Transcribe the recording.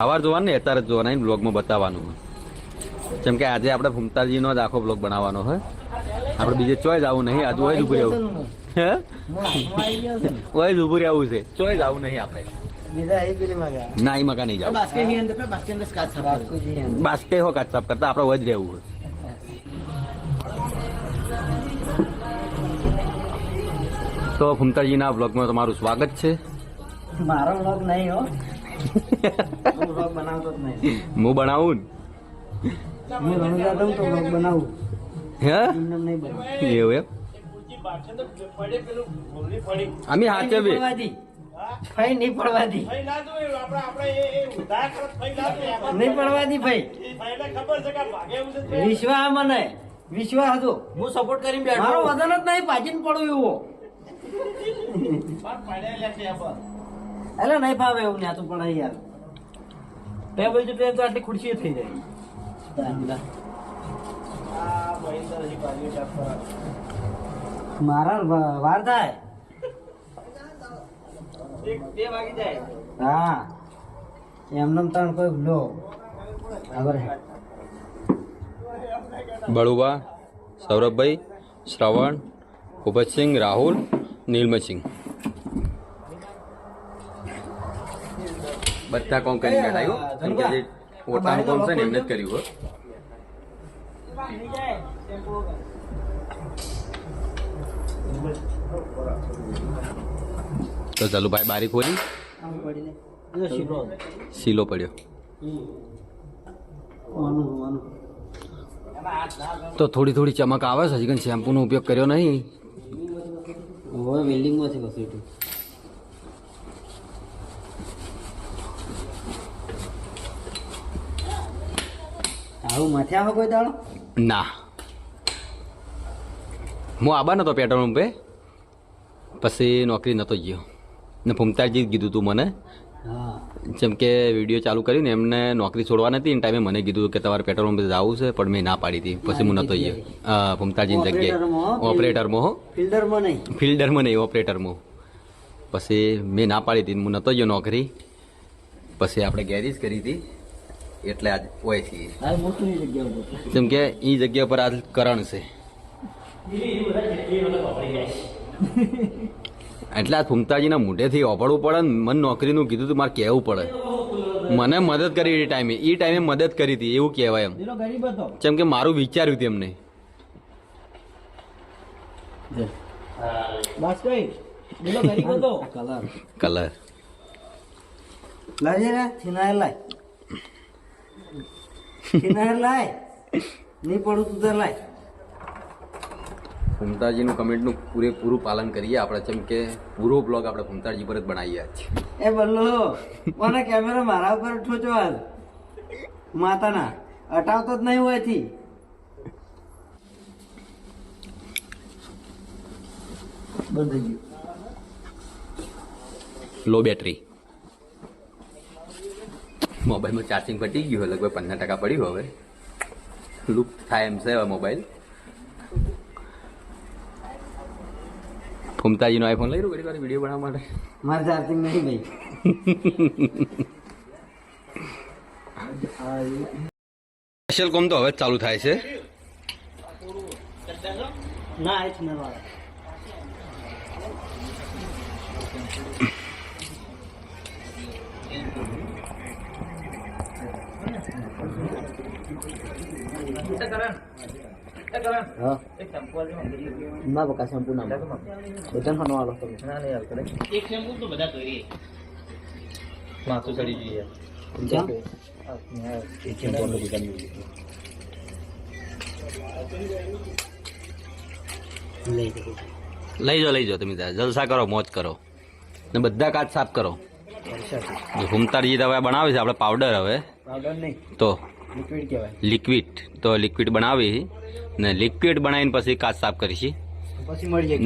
સવાર જોવાનું ને અત્યારે જ જોવાના બ્લોગમાં બતાવવાનું જેમ કે આજે આપણે ભૂમતાજીનો જ આખો બ્લોગ બનાવવાનો હોય. આપણે બીજે ચોય જવું નહીં, આજુ હોય જ ઉભું રહેવું. હોય જ ઉભું રહેવું છે. ચોય જવું નહીં આપણે. ના એ મકા નહીં જાવ. બાસ્કે હો કાચ સાફ કરતા, આપણે હોય જ રહેવું હોય. તો ભૂમતાજીના બ્લોગમાં તમારું સ્વાગત છે. મારો બ્લોગ નહીં હો. હું વ્લોગ બનાવતો જ નહીં હું બનાવું હું રણુજા દઉં તો વ્લોગ બનાવું. હે? એમને નહીં બનાવું. એવું એમ? અમે હાચે બી. ફઈ નહીં પડવા દી નહીં પડવા દી ભાઈ વિશ્વાસ મને. વિશ્વાસ હતો. હું સપોર્ટ કરીને મારો વજન જ નહીં પાજીને પડું એવો. એટલે નહીં ફાવે એવું ને તો પણ યાર ટેબલ જો ટ્રેન તો આટલી ખુરશી થઈ જાય. મારા વાર થાય? બે હા. એમને ત્રણ કોઈ લો. ખબર બળુબા, સૌરભભાઈ, શ્રવણ, ભૂપતસિંહ, રાહુલ, નીલમસિંહ. બધા કોમ કરી બેઠા આવ્યો કે જે પોતાનું કોમ છે ને એમને જ કર્યું હો. તો ચાલુ ભાઈ બારી ખોલી. સીલો પડ્યો. તો થોડી થોડી ચમક આવે છે હજી કંઈ શેમ્પૂનો ઉપયોગ કર્યો નહીં? હવે આવું માથે આવે કોઈ દાડો? ના. હું આબા નતો પેટ્રોલ પંપે. પછી નોકરી નતો ગયો. ને ભૂમતાજી કીધું તું મને. જેમ કે વીડિયો ચાલુ કરીને એમને નોકરી છોડવા નથી એ ટાઈમે મને કીધું કે તમારે પેટ્રોલ પંપે જવું છે પણ મેં ના પાડી હતી. પછી હું નતો ગયો. હા ભૂમતાજીની જગ્યાએ. ઓપરેટરમાં હો ફિલ્ડરમાં નહીં. ફિલ્ડરમાં નહીં ઓપરેટરમાં. પછી મેં ના પાડી હતી હું નતો ગયો નોકરી. પછી આપણે ગેરેજ કરી હતી. એટલે આજ હોય છીએ હાલ મોટું જગ્યા ઉપર. જેમ કે એ જગ્યા પર આજ કરણ છે. એટલે આ ફૂમતાજીના મોઢેથી ઓપડવું પડે ને મને નોકરીનું કીધું તું મારે કહેવું પડે. મને મદદ કરી એ ટાઈમે. એ ટાઈમે મદદ કરી હતી એવું કહેવાય એમ. પેલો ગરીબ હતો. જેમ કે મારું વિચાર્યું હતું એમને. બસ કઈ પેલો ગરીબ હતો. કલર કલર લાજે લાય લાય નહીં પડું તું તો લાય ફૂમતાજીનું કમેન્ટનું પૂરેપૂરું પાલન કરીએ. આપણે જેમ કે પૂરો બ્લોગ આપણે ફૂમતાજી પર જ બનાવીએ છીએ એ બલ્લો મને કેમેરા મારા ઉપર ઠોચો હાલ માતાના. અટાવતો જ નહીં હોયથી બંધ થઈ ગયું. લો બેટરી મોબાઈલમાં ચાર્જિંગ પટી ગયું લગભગ પંદર ટકા પડ્યું હવે. લૂપ થાય એમ છે હવે મોબાઈલ. ફૂમતાજીનો આઈફોન લઈ રહ્યો ઘડી વાર વીડિયો બનાવવા માટે? મારે ચાર્જિંગ નહીં ભાઈ. સ્પેશિયલ કોમ તો હવે ચાલુ થાય છે. ના આ ના બકા શેમ્પુ ના બધા ખાનો આલો તમે ના નહીં રે. એક શેમ્પુ તો બધા કરીએ માથું ચડી જોઈએ. લઈ જાઓ લઈ જાઓ તમે જલસા કરો મોજ કરો. ને બધા કાચ સાફ કરો. હુમતારજી હવે બનાવે છે આપણે પાવડર હવે. પાવડર નહીં. તો? લિક્વિડ કહેવાય. લિક્વિડ તો લિક્વિડ બનાવી ને લિક્વિડ બનાવીને પછી કાચ સાફ કરીશી. પછી મળી જાય.